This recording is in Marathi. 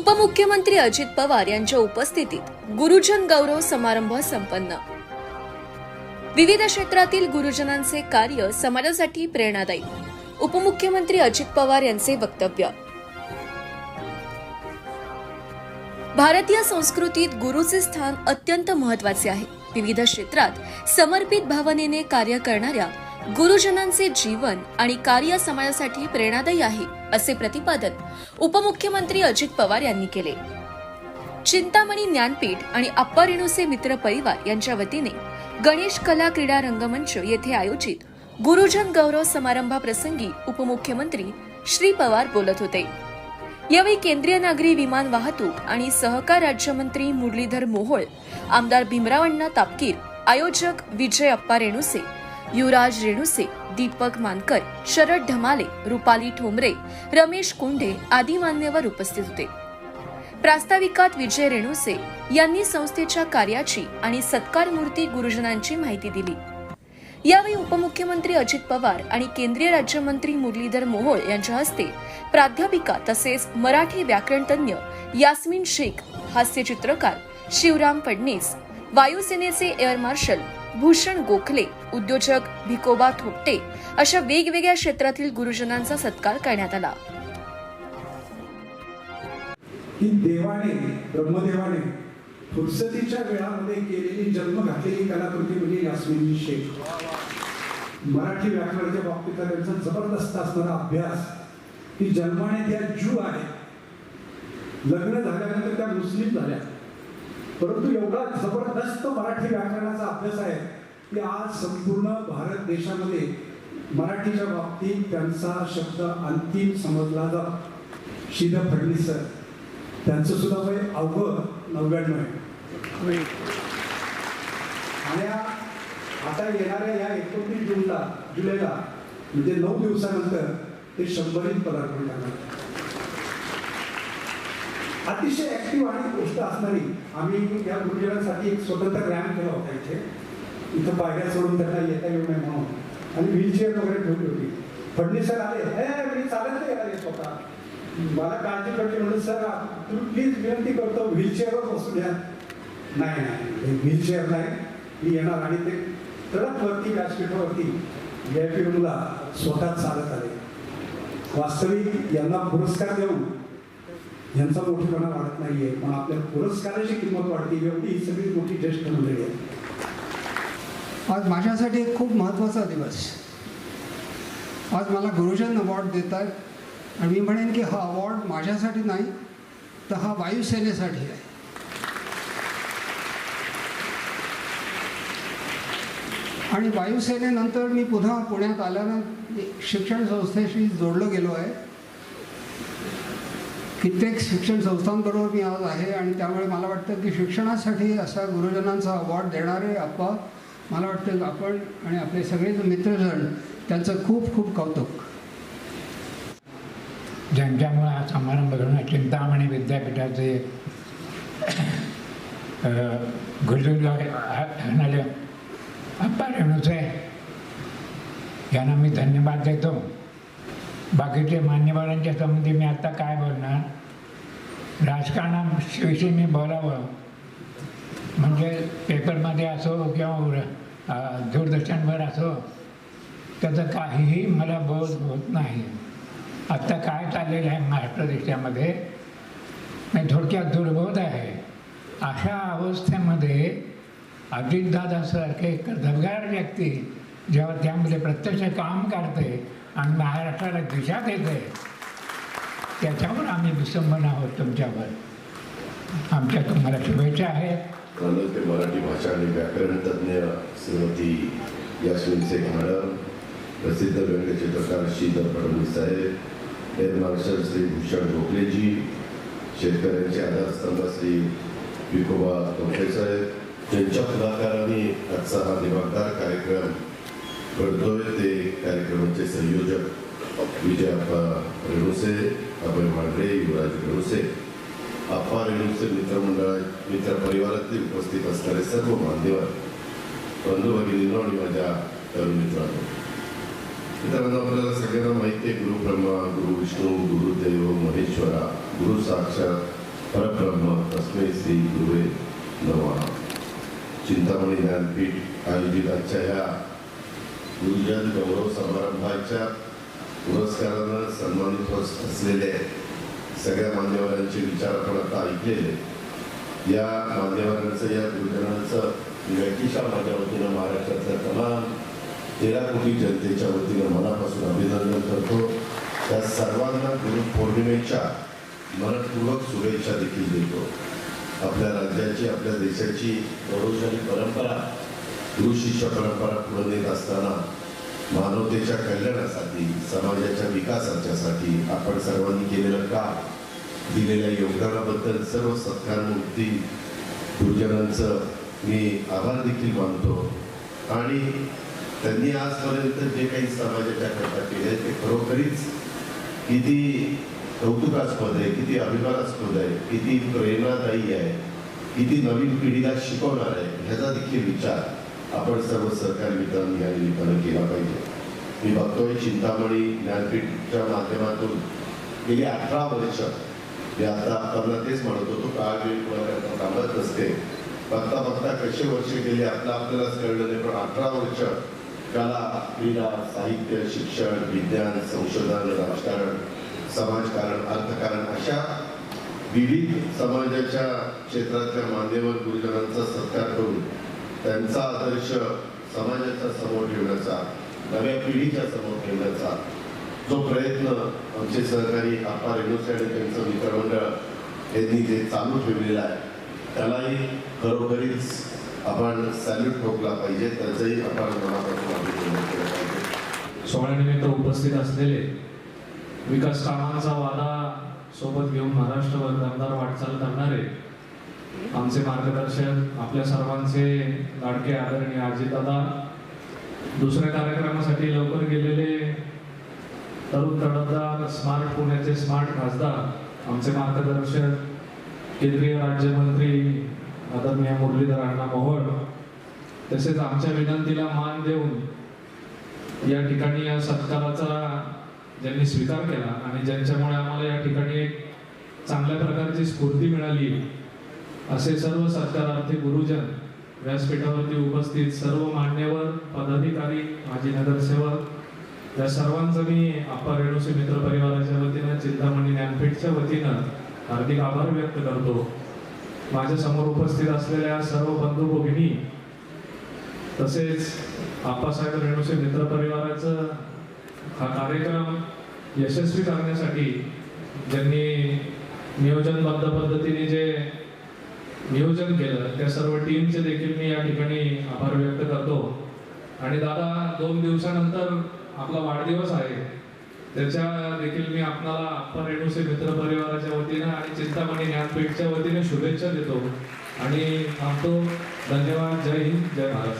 उपमुख्यमंत्री अजित पवार यांच्या उपस्थितीत गुरुजन गौरव समारंभ संपन्न. विविध क्षेत्रातील गुरुजनांचे कार्य समाजासाठी प्रेरणादायी. उपमुख्यमंत्री अजित पवार यांचे वक्तव्य. भारतीय संस्कृतीत गुरुचे स्थान अत्यंत महत्त्वाचे आहे. विविध क्षेत्रात समर्पित भावनेने कार्य करणाऱ्या गुरुजनांचे जीवन आणि कार्य समाजासाठी प्रेरणादायी आहे असे प्रतिपादन उपमुख्यमंत्री अजित पवार यांनी केले. चिंतामणी ज्ञानपीठ आणि अप्पा रेणूचे मित्र परिवार यांच्या वतीने गणेश कला क्रीडा रंगमंच येथे आयोजित गुरुजन गौरव समारंभाप्रसंगी उपमुख्यमंत्री श्री पवार बोलत होते. यावेळी केंद्रीय नागरी विमान वाहतूक आणि सहकार राज्यमंत्री मुरलीधर मोहोळ आमदार भीमराव अण्णा तापकीर आयोजक विजय अप्पा रेणुसे युवराज रेणुसे दीपक मानकर शरद ढमाले रुपाली ठोंबरे रमेश कोंढे आदी मान्यवर उपस्थित होते. प्रास्ताविकात विजय रेणुसे यांनी संस्थेच्या कार्याची आणि सत्कार मूर्ती गुरुजनांची माहिती दिली. यावेळी उपमुख्यमंत्री अजित पवार आणि केंद्रीय राज्यमंत्री मुरलीधर मोहोळ यांच्या हस्ते प्राध्यापिका तसेच मराठी व्याकरण तज्ञ यास्मिन शेख हास्यचित्रकार शिवराम फडणीस वायुसेनेचे एअर मार्शल भूषण गोखले उद्योजक भिकोबा थोपटे अशा वेगवेगळ्या क्षेत्रातील गुरुजनांचा सत्कार करण्यात आला. की देवाने ब्रह्मदेवाने फुरसतीच्या वेळामध्ये केलेली जन्म घातलेली कलाकृती म्हणजे यास्मिनजी शेख मराठी व्याकरणाच्या बाबतीत त्यांचा जबरदस्त असणारा अभ्यास की जन्माने त्या जू आहे लग्न झाल्यानंतर त्या मुस्लिम झाल्या. परंतु एवढा जबरदस्त मराठी व्याकरणाचा अभ्यास आहे की आज संपूर्ण भारत देशामध्ये मराठीच्या बाबतीत त्यांचा शब्द अंतिम समजला जातो. शिद फडणीस सर त्यांचं सुद्धा वय अवघं नव्याण्णव आहे. आणि आता येणाऱ्या या एकोणतीस जूनला जुलैला म्हणजे नऊ दिवसानंतर ते शंभरीत पदार्पण करणार अतिशय ऍक्टिव्ह आणि गोष्ट असणारी आम्ही या गुरुजनांसाठी एक स्वतंत्र रॅम्प केला होता इथे. इथं पायऱ्या सोडून त्यांना येता येऊ नये म्हणून. आणि व्हीलचेअर वगैरे ठेवली होती. फडणीस सर आले हे मी चालत नाही आले स्वतः. मला काळजी पडली म्हणून सर तुम्ही प्लीज विनंती करतो व्हीलचेअरवर बसू द्या. नाही नाही व्हीलचेअर नाही. मी येणार आणि ते तडक वरती व्यासपीठावरती व्ही आय रूमला स्वतः चालत आले. वास्तविक यांना पुरस्कार देऊन यांचा मोठेपणा वाढत नाहीये पण आपल्या पुरस्काराची किंमत वाढते एवढी ही सगळी मोठी ज्येष्ठ मंडळी आहे. आज माझ्यासाठी एक खूप महत्त्वाचा दिवस. आज मला गुरुजन अवॉर्ड देत आहेत आणि मी म्हणेन की हा अवॉर्ड माझ्यासाठी नाही तर हा वायुसेनेसाठी आहे. आणि वायुसेनेनंतर मी पुन्हा पुण्यात आल्यानं शिक्षण संस्थेशी जोडलं गेलो आहे. कित्येक शिक्षण संस्थांबरोबर मी आज आहे आणि त्यामुळे मला वाटतं की शिक्षणासाठी असा गुरुजनांचा अवॉर्ड देणारे आप्पा मला वाटतं आपण आणि आपले सगळे जे मित्रजण त्यांचं खूप खूप कौतुक. ज्यांच्यामुळे हा समारंभ घडून चिंतामणी विद्यापीठाचे गुरुजनाले अप्पा रेणुचे यांना मी धन्यवाद देतो. बाकीचे मान्यवरांच्या संबंधी मी आता काय बोलणार? राजकारणाविषयी मी बोलावं. म्हणजे पेपरमध्ये असो किंवा दूरदर्शनवर असो त्याचं काहीही मला बोध होत नाही. आत्ता काय चाललेलं आहे महाराष्ट्र देशामध्ये? मी थोडक्यात दुर्बोध आहे. अशा अवस्थेमध्ये अजितदादासारखे एक व्यक्ती जेव्हा त्यामध्ये प्रत्यक्ष काम करते आणि महाराष्ट्राला दिशा देते त्याच्यावर आम्ही विसंबन आहोत तुमच्यावर. आमच्या तुम्हाला शुभेच्छा आहेत. ते मराठी भाषा आणि व्याकरण तज्ज्ञ श्रीमती यास्मिन शेख मॅडम प्रसिद्ध व्यंगचित्रकार श्रीधर फडणवीस साहेब एअर मार्शल श्री भूषण गोखलेजी शेतकऱ्यांचे आधारस्तंभ श्री विकोबा गोखले साहेब त्यांच्या पुढाकाराने आजचा हा दिवाळदार कार्यक्रम पडतोय ते कार्यक्रमाचे संयोजक विजय अप्पा रेणुसे अभय मांढरे युवराज रेणुसे अप्पा रेणुसे मित्रमंडळ मित्र परिवारातील उपस्थित असणारे सर्व मान्यवर बंधू भगिनींनो आणि माझ्या तरुण मित्रांनो मित्रांनो आपल्याला सगळ्यांना माहिती आहे गुरु ब्रह्मा गुरु विष्णू गुरुदेव महेश्वरा गुरु साक्षात परब्रह्म तस्मै श्री गुरुवे नमः चिंतामणी ज्ञानपीठ आयोजित आजच्या ह्या गुरुजन गौरव समारंभाच्या पुरस्कारानं सन्मानित होत असलेले सगळ्या मान्यवरांचे विचार आपण आता ऐकलेले. या मान्यवरांचं या गुरुजनांचं व्यक्तिशा माझ्या वतीनं महाराष्ट्रातल्या तमाम तेरा कोटी जनतेच्या वतीनं मनापासून अभिनंदन करतो. त्या सर्वांना गुरु पौर्णिमेच्या मनपूर्वक शुभेच्छा देखील देतो. आपल्या राज्याची आपल्या देशाची गौरवशाली परंपरा गुरु शिष्य परंपरा पुढे नेत असताना मानवतेच्या कल्याणासाठी समाजाच्या विकासाच्यासाठी आपण सर्वांनी केलेलं काम दिलेल्या योगदानाबद्दल सर्व सत्कारमूर्ती गुरुजनांचं मी आभार देखील मानतो. आणि त्यांनी आजपर्यंत जे काही समाजाच्या करता केले ते खरोखरीच किती कौतुकास्पद आहे किती अभिमानास्पद आहे किती प्रेरणादायी आहे किती नवीन पिढीला शिकवणार आहे ह्याचा देखील विचार आपण सर्व सरकारी मित्रांनी या निमित्तानं केला पाहिजे. मी बघतोय चिंतामणी ज्ञानपीठच्या माध्यमातून गेली अठरा वर्ष. मी आता आपण तेच म्हणत होतो काळ वेळ कोणाकरता थांबत नसते. बघता बघता कसे वर्ष गेले आपलं आपल्यालाच कळलं नाही पण अठरा वर्ष कला क्रीडा साहित्य शिक्षण विज्ञान संशोधन राजकारण समाजकारण अर्थकारण अशा विविध समाजाच्या क्षेत्रातल्या मान्यवर गुरुजनांचा सत्कार करून त्यांचा आदर्श समाजाच्या समोर ठेवण्याचा नव्या पिढीच्या समोर ठेवण्याचा जो प्रयत्न आमचे सहकारी आपा रेणुसे आणि त्यांचं मित्रमंडळ यांनी जे चालू ठेवलेलं आहे त्यालाही खरोखरीच आपण सॅल्यूट ठोकला पाहिजे. त्याचंही आपण मनापासून अभिनंदन केलं पाहिजे. सोहळ्यानिमित्त उपस्थित असलेले विकास कामांचा वादा सोबत घेऊन महाराष्ट्रभर दमदार वाटचाल करणारे आमचे मार्गदर्शक आपल्या सर्वांचे लाडके आदरणीय अजितदादा दुसऱ्या कार्यक्रमासाठी लवकर गेलेले तरुण तडफदार स्मार्ट पुण्याचे स्मार्ट खासदार आमचे मार्गदर्शक केंद्रीय राज्यमंत्री आदरणीय मुरलीधर अण्णा मोहोळ तसेच आमच्या विनंतीला मान देऊन या ठिकाणी या सत्काराचा ज्यांनी स्वीकार केला आणि ज्यांच्यामुळे आम्हाला या ठिकाणी एक चांगल्या प्रकारची स्फूर्ती मिळाली असे सर्व सत्कारार्थी गुरुजन व्यासपीठावरती उपस्थित सर्व मान्यवर पदाधिकारी माजी नगरसेवक या सर्वांचं मी आपा रेणुसे मित्र परिवाराच्या वतीनं चिंतामणी ज्ञानपीठच्या वतीनं हार्दिक आभार व्यक्त करतो. माझ्यासमोर उपस्थित असलेल्या सर्व बंधू भगिनी तसेच आप्पासाहेब रेणुसे मित्र परिवाराचं हा कार्यक्रम यशस्वी करण्यासाठी ज्यांनी नियोजनबद्ध पद्धतीने जे नियोजन केलं. त्या सर्व टीमचे देखील मी या ठिकाणी आभार व्यक्त करतो. आणि दादा दोन दिवसानंतर आपला वाढदिवस आहे. त्याच्या देखील मी आपणाला आपण रेणूसे मित्र परिवाराच्या वतीनं आणि चिंतामणी ज्ञानपीठच्या वतीने शुभेच्छा देतो. आणि थांबतो. धन्यवाद. जय हिंद. जय महाराष्ट्र.